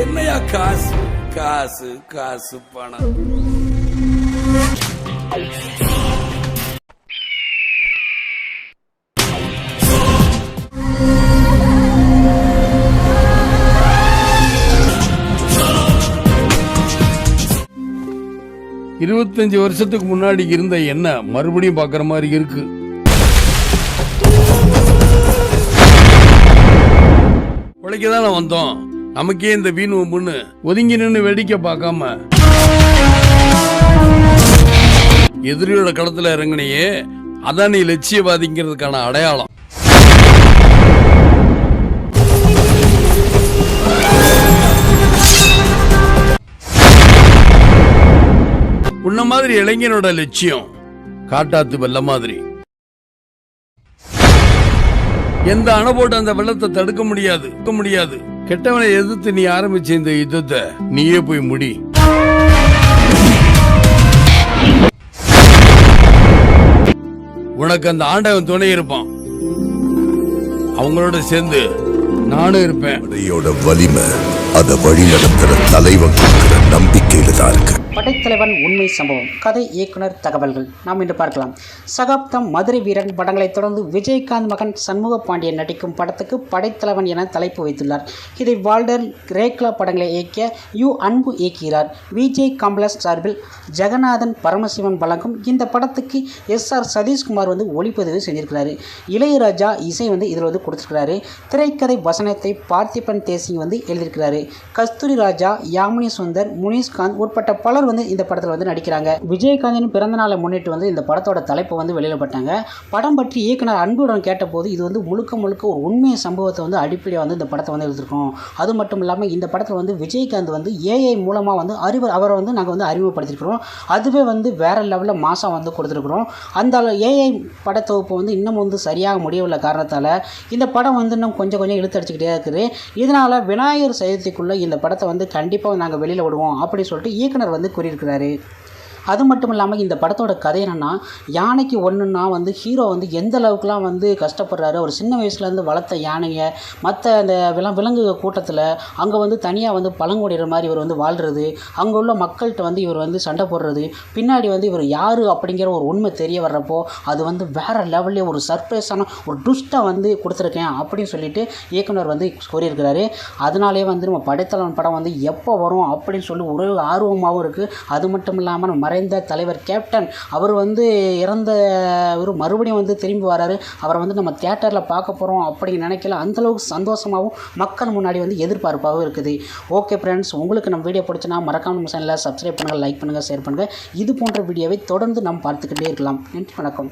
என்னையா காசு? காசு காசு பணம். இருபத்தஞ்சு வருஷத்துக்கு முன்னாடி இருந்த என்ன மறுபடியும் பாக்குற மாதிரி இருக்கு? உழைக்க தானே வந்தோம். நமக்கே இந்த வீண் பொண்ணு ஒதுங்கி நின்று வேடிக்கை பார்க்காம. எதிரியோட களத்துல இறங்குனையே அதான் நீ லட்சியவாதிங்கிறதுக்கான அடையாளம். உன்ன மாதிரி இளைஞனோட லட்சியம் காட்டாத்து வெள்ள மாதிரி. எந்த அணை போட்டு அந்த வெள்ளத்தை தடுக்க முடியாது முடியாது. கெட்டவனை எதிர்த்து நீ ஆரம்பிச்ச இந்த யுத்தத்தை நீயே போய் முடி. உனக்கு அந்த ஆண்டவன் துணை இருப்பான். அவங்களோட சேர்ந்து நானும் இருப்பேன். வலிமை அதை வழி நடத்துற தலைவன் நம்பிக்கையில தான் இருக்கு. படைத்தலைவன் உண்மை சம்பவம். கதை இயக்குனர் தகவல்கள். நாம் இன்று பார்க்கலாம். சகாப்தம் மதுரை வீரன் படங்களைத் தொடர்ந்து விஜயகாந்த் மகன் சண்முக பாண்டியன் நடிக்கும் படத்துக்கு படைத்தலைவன் என தலைப்பு வைத்துள்ளார். இதை வால்டர் ரேக்லா படங்களை இயக்கிய யு. அன்பு இயக்குகிறார். விஜய் காம்ப்ளஸ் சார்பில் ஜெகநாதன் பரமசிவன் வழங்கும் இந்த படத்துக்கு எஸ். ஆர். சதீஷ்குமார் வந்து ஒளிப்பதிவு செஞ்சிருக்கிறாரு இளையராஜா இசை வந்து இதில் வந்து கொடுத்துருக்கிறாரு. திரைக்கதை வசனத்தை பார்த்திபன் தேசிங் வந்து எழுதியிருக்கிறாரு. கஸ்தூரி ராஜா யாமினி சுந்தர் முனீஷ்காந்த் உட்பட்ட பலர் வந்து இந்த படத்தில் வந்து நடிக்கிறாங்க. விஜயகாந்தின் பிறந்த நாளை முன்னிட்டு வந்து இந்த படத்தோட தலைப்பு வந்து வெளியிடப்பட்டாங்க படம் பற்றி இயக்குனர் அன்புடன் கேட்டபோது இது வந்து முழுக்க முழுக்க ஒரு உண்மை சம்பவத்தை வந்து அடிப்படையாக வந்து இந்த படத்தை வந்து எழுதிருக்கோம் அது மட்டும் இல்லாமல் இந்த படத்தில் வந்து விஜயகாந்த் வந்து ஏஐ மூலமாக வந்து அறிவு அவரை வந்து நாங்கள் வந்து அறிமுகப்படுத்திருக்கிறோம் அதுவே வந்து வேற லெவலில் மாதம் வந்து கொடுத்துருக்குறோம். அந்த ஏஐ படத்தொகுப்பு வந்து இன்னும் வந்து சரியாக முடியவில்லை காரணத்தால் இந்த படம் வந்து இன்னும் கொஞ்சம் கொஞ்சம் இழுத்தடிச்சுக்கிட்டே இருக்குது. இதனால் விநாயகர் சதுர்த்திக்குள்ளே இந்த படத்தை வந்து கண்டிப்பாக நாங்கள் வெளியில் விடுவோம் அப்படின்னு சொல்லிட்டு இயக்குனர் வந்து கூறியிருக்கிறாரு. அது மட்டும் இல்லாமல் இந்த படத்தோட கதை என்னென்னா யானைக்கு ஒன்றுன்னா வந்து ஹீரோ வந்து எந்த அளவுக்குலாம் வந்து கஷ்டப்படுறாரு ஒரு சின்ன வயசுலேருந்து வளர்த்த யானையை மற்ற அந்த வில விலங்கு கூட்டத்தில் அங்கே வந்து தனியாக வந்து பழங்குடியிற மாதிரி இவர் வந்து வாழ்கிறது அங்கே உள்ள மக்கள்கிட்ட வந்து இவர் வந்து சண்டை போடுறது பின்னாடி வந்து இவர் யார் அப்படிங்கிற ஒரு உண்மை தெரிய வர்றப்போ அது வந்து வேறு லெவல்லே ஒரு சர்ப்ரைஸான ஒரு டுஸ்ட்டை வந்து கொடுத்துருக்கேன் அப்படின்னு சொல்லிட்டு இயக்குனர் வந்து கூறியிருக்கிறாரு. அதனாலே வந்து நம்ம படைத்தலன் படம் வந்து எப்போ வரும் அப்படின்னு சொல்லி ஒரு ஆர்வமாகவும் இருக்குது அது மட்டும் இல்லாமல் நம்ம மறைந்த தலைவர் கேப்டன் அவர் வந்து இறந்த ஒரு மறுபடியும் வந்து திரும்பி வராரு. அவரை வந்து நம்ம தியேட்டரில் பார்க்க போகிறோம் அப்படின்னு நினைக்கல. அந்தளவுக்கு சந்தோஷமாகவும் மக்கள் முன்னாடி வந்து எதிர்பார்ப்பாகவும் இருக்குது. ஓகே ஃப்ரெண்ட்ஸ் உங்களுக்கு நம்ம வீடியோ பிடிச்சினா மறக்காம நம்ம சேனலில் சப்ஸ்கிரைப் பண்ணுங்கள் லைக் பண்ணுங்கள் ஷேர் பண்ணுங்கள் இது போன்ற வீடியோவை தொடர்ந்து நாம் பார்த்துக்கிட்டே இருக்கலாம். நன்றி வணக்கம்.